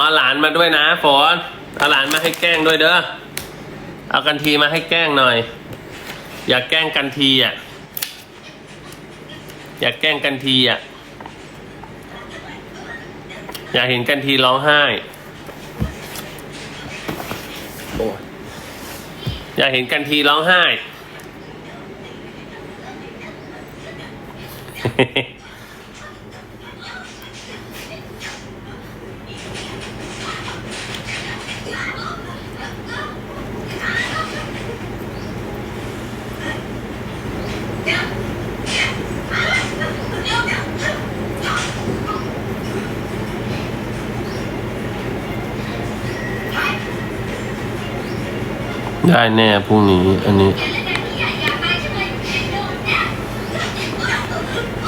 เอาหลานมาด้วยนะฝนเอาหลานมาให้แกล้งด้วยเด้อเอากันทีมาให้แกล้งหน่อย อย่าแกล้งกันทีอะอย่าแกล้งกันทีอะอยากเห็นกันทีร้องไห้โอ้ยอยากเห็นกันทีร้องไห้ ได้แน่พรุ่งนี้อันนี้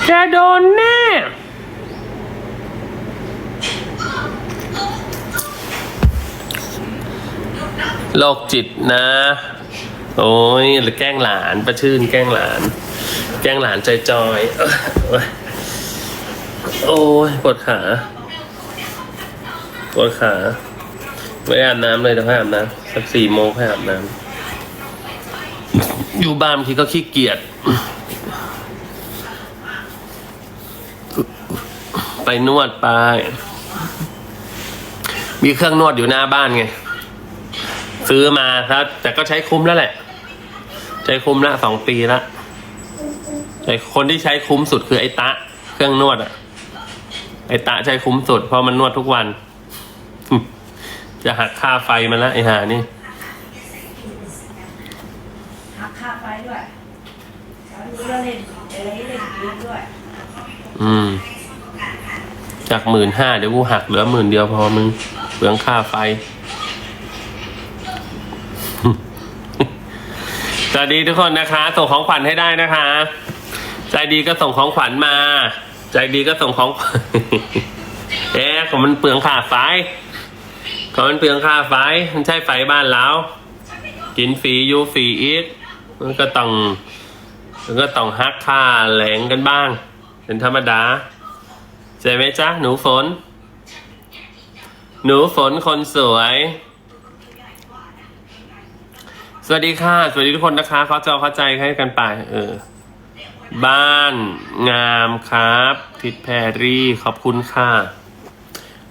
จะโดนแน่โรคจิตนะ โอ้ยหรือแกล้งหลานประชื่นแกล้งหลาน แกล้งหลานจอยๆเอ้ยโอ้ยโอ้ยปวดขาปวดขา ไม่อาบน้ำเลยเดี๋ยวให้อาบน้ำสักสี่โมงให้อาบน้ำอยู่บ้านบางทีก็ขี้เกียจไปนวดไป มีเครื่องนวดอยู่หน้าบ้านไง ซื้อมาครับ แต่ก็ใช้คุ้มแล้วแหละ ใช้คุ้มละสองปีละแต่คนที่ใช้คุ้มสุดคือไอ้ตะ เครื่องนวดอะไอ้ตะใช้คุ้มสุดเพราะมันนวดทุกวัน จะหักค่าไฟมันละไอ้ห่านี่หักค่าไฟด้วยแล้วรู้แล้วเล่นเอะไรเล่นเกมด้วย อืม จากหมื่นห้าเดี๋ยวกูหักเหลือหมื่นเดียวพอมึงเปลืองค่าไฟสวัสดีทุกคนนะคะ ส่งของขวัญให้ได้นะคะ ใจดีก็ส่งของขวัญมา ใจดีก็ส่งของ เอ๊ะของมันเปลืองค่าไฟ ของมันเปลืองค่าไฟ มันใช่ไฟบ้านเรากินฟรีอยู่ฟรีอีกมันก็ต้องมันก็ต้องฮักค่าแหลงกันบ้าง เป็นธรรมดาใช่ไหมจ๊ะ หนูฝน หนูฝนคนสวย สวัสดีค่ะ สวัสดีทุกคนนะคะ เขาจะเข้าใจให้กันไป เออ บ้านงามครับ ทิศแพรรี่ ขอบคุณค่ะ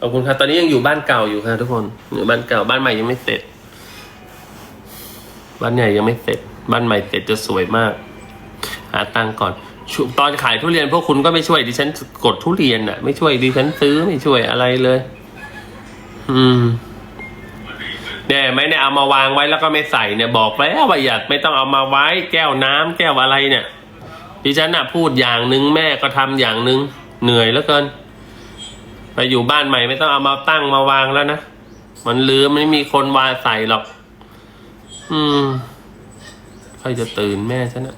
อบคุณค่ะตอนนี้ยังอยู่บ้านเก่าอยู่ค่ะทุกคน อยู่บ้านเก่า บ้านใหม่ยังไม่เสร็จ บ้านใหญ่ยังไม่เสร็จ บ้านใหม่เสร็จจะสวยมาก หาตังค์ก่อน ตอนขายทุเรียนพวกคุณก็ไม่ช่วยดิฉันกดทุเรียนอะไม่ช่วยดิฉันซื้อไม่ช่วยอะไรเลย อืมเนี่ยไม่เนี่ยเอามาวางไว้แล้วก็ไม่ใส่เนี่ยบอกแล้วว่าอย่าไม่ต้องเอามาไว้ แก้วน้ำแก้วอะไรเนี่ยดิฉันน่ะพูดอย่างหนึ่งแม่ก็ทำอย่างหนึ่งเหนื่อยเหลือเกิน ไปอยู่บ้านใหม่ไม่ต้องเอามาตั้งมาวางแล้วนะ มันลืมไม่มีคนวาใส่หรอก อืมใครจะตื่นแม่ฉันนะ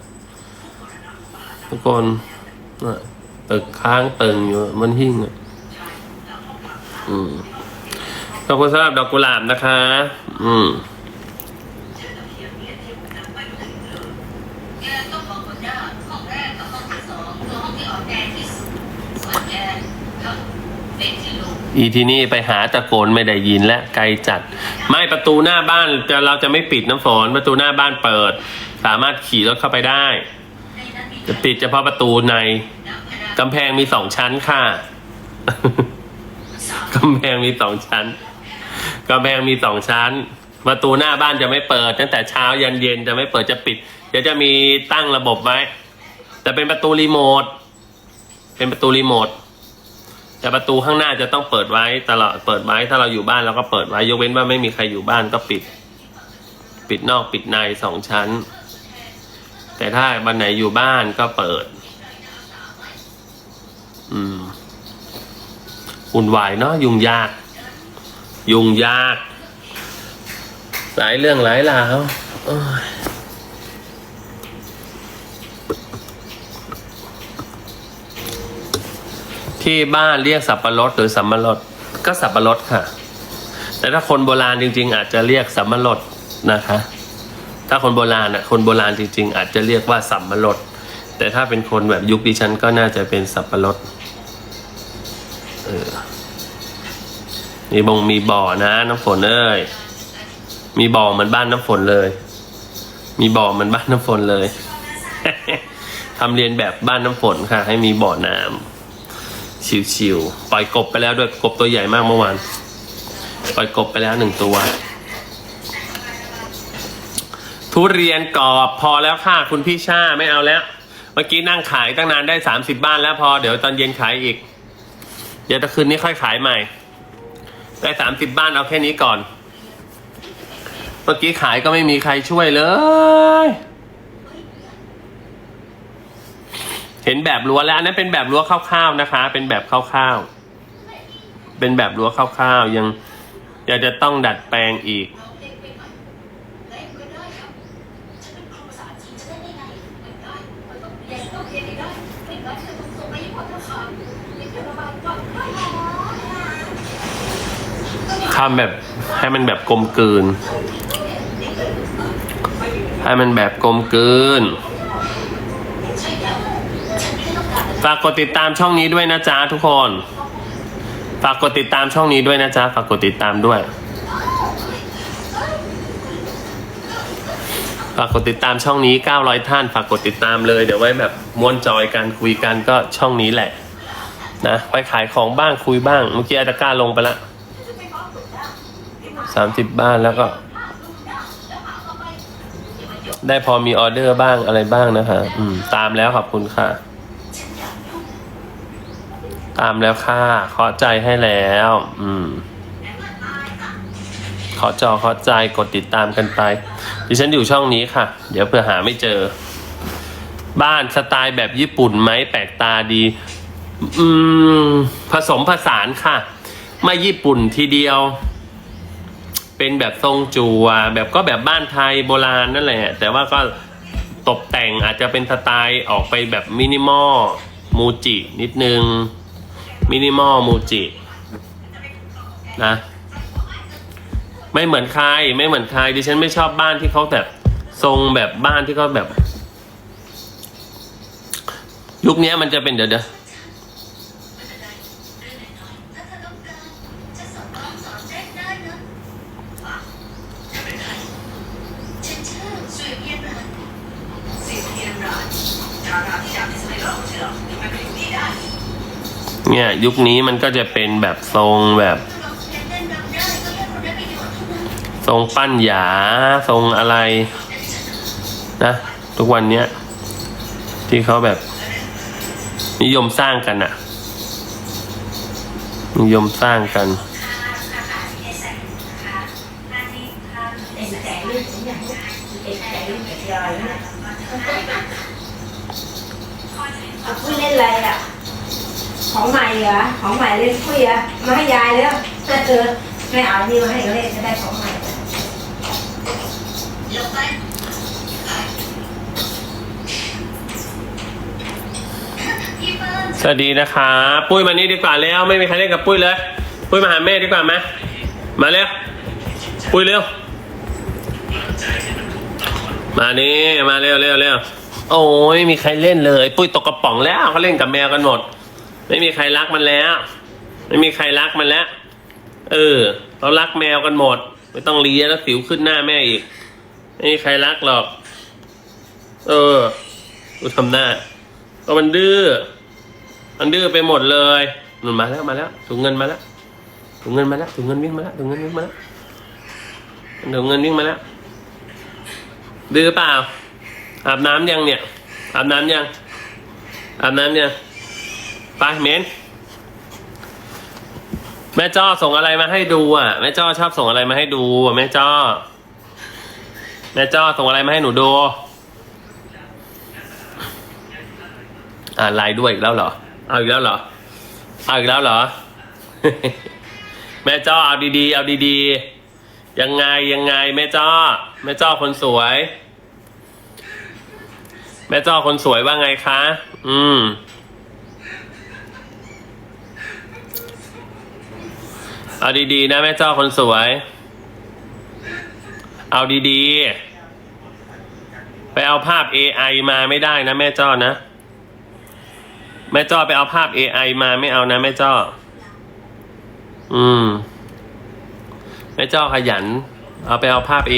ทุกคนตึกค้างตึงอยู่มันหิ้งอะอืมขอบคุณสำหรับดอกกุหลาบนะคะ อืม อีทีนี่ไปหาตะโกนไม่ได้ยินและไกลจัด ไม่ประตูหน้าบ้านจะเราจะไม่ปิดน้ำฝนประตูหน้าบ้านเปิด สามารถขี่รถเข้าไปได้ จะปิดเฉพาะประตูในกำแพงมีสองชั้นค่ะกำแพงมีสองชั้นกำแพงมีสองชั้น ประตูหน้าบ้านจะไม่เปิด ตั้งแต่เช้ายันเย็นจะไม่เปิดจะปิดเดี๋ยวจะมีตั้งระบบไว้แต่เป็นประตูรีโมทเป็นประตูรีโมท แต่ประตูข้างหน้าจะต้องเปิดไว้ตลอดเปิดไว้ถ้าเราอยู่บ้านเราก็เปิดไว้ยกเว้นว่าไม่มีใครอยู่บ้านก็ปิด ปิดนอกปิดในสองชั้น แต่ถ้าวันไหนอยู่บ้านก็เปิด อืมวุ่นวายเนาะยุ่งยาก ยุ่งยาก หลายเรื่องหลายราวโอ้ย ที่บ้านเรียกสับปะรดหรือสัมมะรดก็สับปะรดค่ะ แต่ถ้าคนโบราณจริง ๆ อาจจะเรียกสัมมะรดนะคะ ถ้าคนโบราณอะคนโบราณจริง ๆ อาจจะเรียกว่าสัมมะรดแต่ถ้าเป็นคนแบบยุคดิฉันก็น่าจะเป็นสับปะรดเออมีบงมีบ่อนะน้ำฝนเอ้ยมีบ่อเหมือนบ้านน้ำฝนเลย มีบ่อเหมือนบ้านน้ำฝนเลยทำเรียนแบบบ้านน้ำฝนค่ะ ให้มีบ่อน้ำ ชิวๆปล่อยกบไปแล้วด้วยกบตัวใหญ่มากเมื่อวาน ปล่อยกบไปแล้วหนึ่งตัว ทุเรียนกรอบพอแล้วค่ะ คุณพี่ชาไม่เอาแล้ว เมื่อกี้นั่งขายตั้งนานได้สามสิบบ้านแล้วพอเดี๋ยวตอนเย็นขายอีก เดี๋ยวตะคืนนี้ค่อยขายใหม่ ได้สามสิบบ้านเอาแค่นี้ก่อน เมื่อกี้ขายก็ไม่มีใครช่วยเลย เห็นแบบรั้วแล้วอันนั้นเป็นแบบรั้วคร่าวๆนะคะ เป็นแบบคร่าวๆเป็นแบบรั้วคร่าวๆยังอยากจะต้องดัดแปลงอีกทำแบบให้มันแบบกลมกลืน ให้มันแบบกลมกลืน ฝากกดติดตามช่องนี้ด้วยนะจ๊ะทุกคน ฝากกดติดตามช่องนี้ด้วยนะจ๊ะฝากกดติดตามด้วย ฝากกดติดตามช่องนี้ 900 ท่าน ฝากกดติดตามเลย เดี๋ยวไว้แบบม้วนจอยกันคุยกันก็ช่องนี้แหละ นะไปขายของบ้างคุยบ้าง เมื่อกี้อาตาก้าลงไปละสามสิบบ้านแล้วก็ ได้พอมีออเดอร์บ้างอะไรบ้างนะคะ อืม ตามแล้วขอบคุณค่ะ ตามแล้วค่ะเคาะใจให้แล้ว อืมขอจอขอใจกดติดตามกันไป ดิฉันอยู่ช่องนี้ค่ะ เดี๋ยวเผื่อหาไม่เจอ บ้านสไตล์แบบญี่ปุ่นไหมแปลกตาดี อืม ผสมผสานค่ะ ไม่ญี่ปุ่นทีเดียว เป็นแบบทรงจัวแบบก็แบบบ้านไทยโบราณนั่นแหละ แต่ว่าก็ตกแต่งอาจจะเป็นสไตล์ออกไปแบบมินิมอลมูจินิดนึง มินิมอลมูจินะ ไม่เหมือนใครไม่เหมือนใครดิฉันไม่ชอบบ้านที่เขาแบบทรงแบบบ้านที่เขาแบบ ยุคนี้มันจะเป็นเดี๋ยวเดี๋ยว เนี่ยยุคนี้มันก็จะเป็นแบบทรงแบบ ทรงปั้นหยาทรงอะไรนะทุกวันเนี้ยที่เขาแบบ นิยมสร้างกันอะนิยมสร้างกัน เอ็นใจเรื่องอย่างนี้เอ็นใจเรื่องแบบยายนะเอาปุ้ยเล่นอะไรอะ ของใหม่เหรอของใหม่เล่นปุ้ยอะมาให้ยายแล้วถ้าเจอไม่เอานี่มาให้เขาเล่นจะได้ของใหม่สวัสดีนะคะ ปุ้ยมานี่ดีกว่าแล้ว ไม่มีใครเล่นกับปุ้ยเลย ปุ้ยมาหาแม่ดีกว่าไหมมาเร็วปุ้ยเร็ว มานี่มาเร็วเร็วเร็วโอ้ยไม่มีใครเล่นเลย ปุ้ยตกกระป๋องแล้วเขาเล่นกับแมวกันหมด ไม่มีใครรักมันแล้ว ไม่มีใครรักมันแล้ว เออเรารักแมวกันหมด ไม่ต้องเลียแล้วสิวขึ้นหน้าแม่อีก ไม่มีใครรักหรอก เออดูทำหน้า ก็มันดื้อ มันดื้อไปหมดเลยหนุนมาแล้วมาแล้วถุงเงินมาแล้วถุงเงินมาแล้วถุงเงินวิ่งมาแล้วถุงเงินวิ่งมาแล้วถุงเงินวิ่งมาแล้ว ดื้อเปล่าอาบน้ำยังเนี่ย อาบน้ำยัง อาบน้ำยัง ไปเมนแม่จ้อส่งอะไรมาให้ดูอะ แม่จ้อชอบส่งอะไรมาให้ดูอะแม่จ้อ แม่จ้อส่งอะไรมาให้หนูดู อ่าไลน์ด้วยอีกแล้วเหรอ เอาอีกแล้วเหรอ เอาอีกแล้วเหรอ แม่จ้อเอาดีๆ เอาดีๆ ยังไงยังไง แม่จ้อ แม่จ้อคนสวย แม่จ้อคนสวยว่าไงคะ อืม เอาดีๆนะแม่เจ้าคนสวย เอาดีๆ ไปเอาภาพ AI มาไม่ได้นะแม่เจ้านะ แม่เจ้าไปเอาภาพ AI มาไม่เอานะแม่เจ้า อืม แม่เจ้าขยัน เอาไปเอาภาพเอ